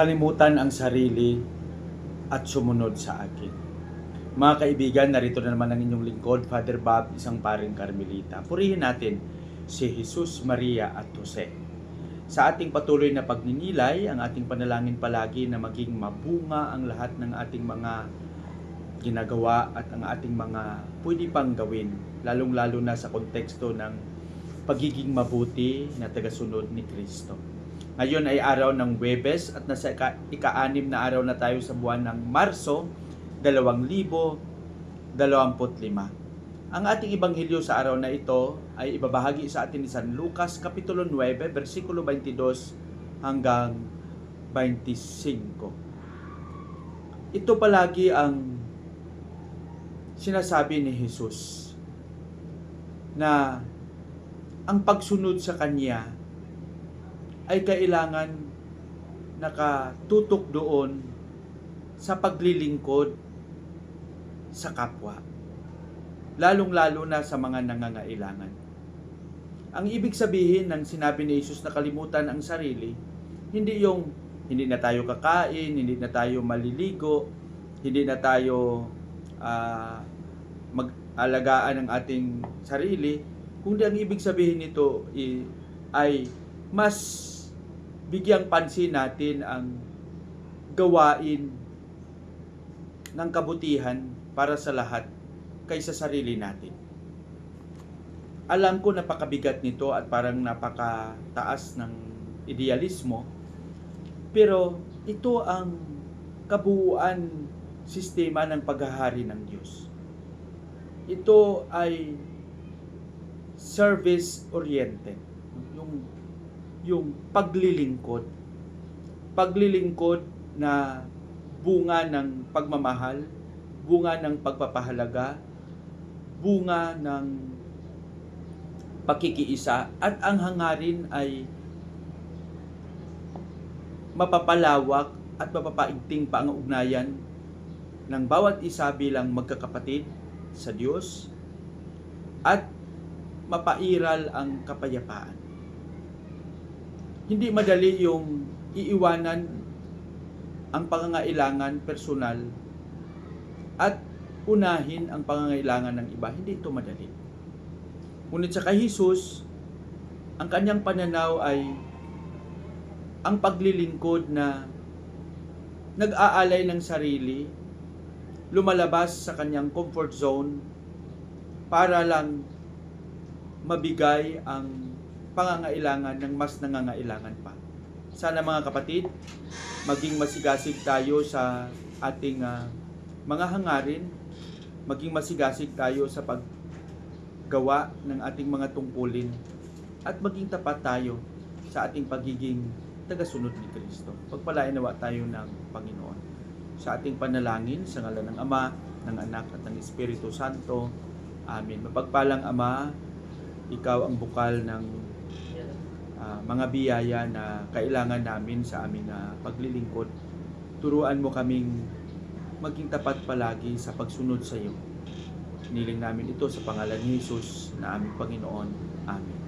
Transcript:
kalimutan ang sarili at sumunod sa akin. Mga kaibigan, narito na naman ang inyong lingkod, Father Bob, isang paring Carmelita. Purihin natin si Jesus, Maria at Jose. Sa ating patuloy na pagninilay, ang ating panalangin palagi na maging mabunga ang lahat ng ating mga ginagawa at ang ating mga pwede pang gawin, lalong-lalo na sa konteksto ng pagiging mabuti na tagasunod ni Kristo. Ngayon ay araw ng Webes at nasa ika- ika-anim na araw na tayo sa buwan ng Marso 2025. Ang ating ebanghelyo sa araw na ito ay ibabahagi sa atin ni San Lucas Kapitulo 9, versikulo 22 hanggang 25. Ito palagi ang sinasabi ni Jesus na ang pagsunod sa Kanya ay kailangan nakatutok doon sa paglilingkod sa kapwa. Lalong-lalo na sa mga nangangailangan. Ang ibig sabihin ng sinabi ni Jesus na kalimutan ang sarili, hindi yung hindi na tayo kakain, hindi na tayo maliligo, hindi na tayo ah, mag-alagaan ng ating sarili, kundi ang ibig sabihin nito ay mas bigyang pansin natin ang gawain ng kabutihan para sa lahat kaysa sarili natin. Alam ko napakabigat nito at parang napakataas ng idealismo, pero ito ang kabuuan sistema ng paghahari ng Diyos. Ito ay service-oriented. Yung, yung paglilingkod. Paglilingkod na bunga ng pagmamahal, bunga ng pagpapahalaga, bunga ng pakikiisa, at ang hangarin ay mapapalawak at mapapaigting pa ang ugnayan ng bawat isa bilang magkakapatid sa Diyos at mapairal ang kapayapaan. Hindi madali yung iiwanan ang pangangailangan personal at unahin ang pangangailangan ng iba. Hindi ito madali. Ngunit sa kay Jesus, ang kanyang pananaw ay ang paglilingkod na nag-aalay ng sarili, lumalabas sa kanyang comfort zone para lang mabigay ang pangangailangan ng mas nangangailangan pa. Sana mga kapatid, maging masigasig tayo sa ating ah, mga hangarin, maging masigasig tayo sa paggawa ng ating mga tungkulin at maging tapat tayo sa ating pagiging tagasunod ni Kristo. Pagpalain nawa tayo ng Panginoon. Sa ating panalangin, sa ngalan ng Ama, ng Anak at ng Espiritu Santo. Amen. Mapagpalang Ama, ikaw ang bukal ng ah, mga biyaya na kailangan namin sa aming ah, paglilingkod. Turuan mo kaming maging tapat palagi sa pagsunod sa iyo. Niling namin ito sa pangalan ni Jesus na aming Panginoon. Amen.